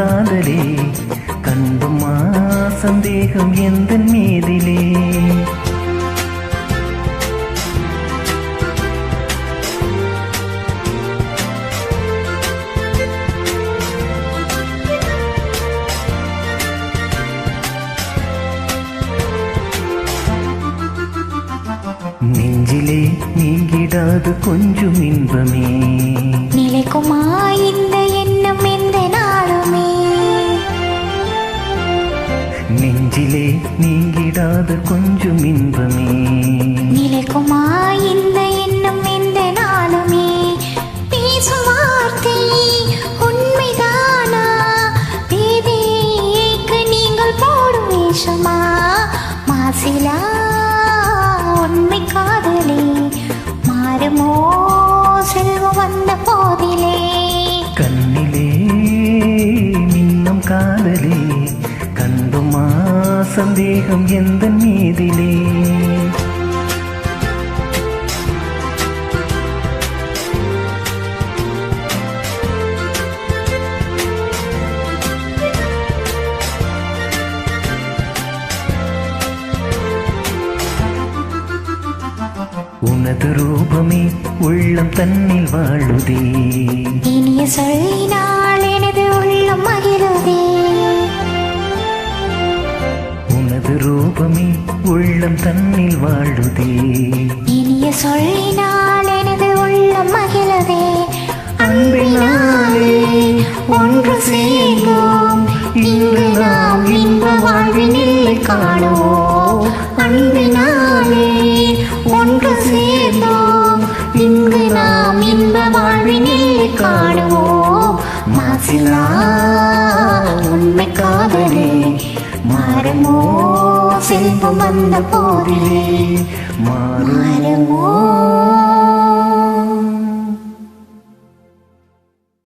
நின்னும் காதலே கண்டுமா சந்தேகம் எந்த மீதிலே? நெஞ்சிலே நீங்கிடாது கொஞ்சம் இன்பமே. நெஞ்சிலே நீங்கிடாத கொஞ்சம் இன்பமே. நிலைக்குமா இந்த எண்ணம் எந்த நாளுமே. பேசும் வார்த்தை உண்மைதானா? தேவையேக்கு நீங்கள் போடும் வேஷமா? மாசிலா உண்மை காதலே. மாறுமோ சந்தேகம் எந்த மீதிலே உனது ரூபமே உள்ளம் தன்னில் வாழுதே. இனிய சொல்லினா உள்ளம் தன்னில் வாழுதே. இனிய சொல்லினால் எனது உள்ளம் மகிழதே. அன்பினாலே ஒன்று செய்வோம் இன்று நாம் இன்ப வாழ்வின் காணோம். அன்பினாலே ஒன்று சேர்ந்தோம். இங்கு நாம் இன்ப வாழ்வின் இல்லை காணுவோம். மாசிலா உண்மை காதல் செல்வம் வந்த போதிலே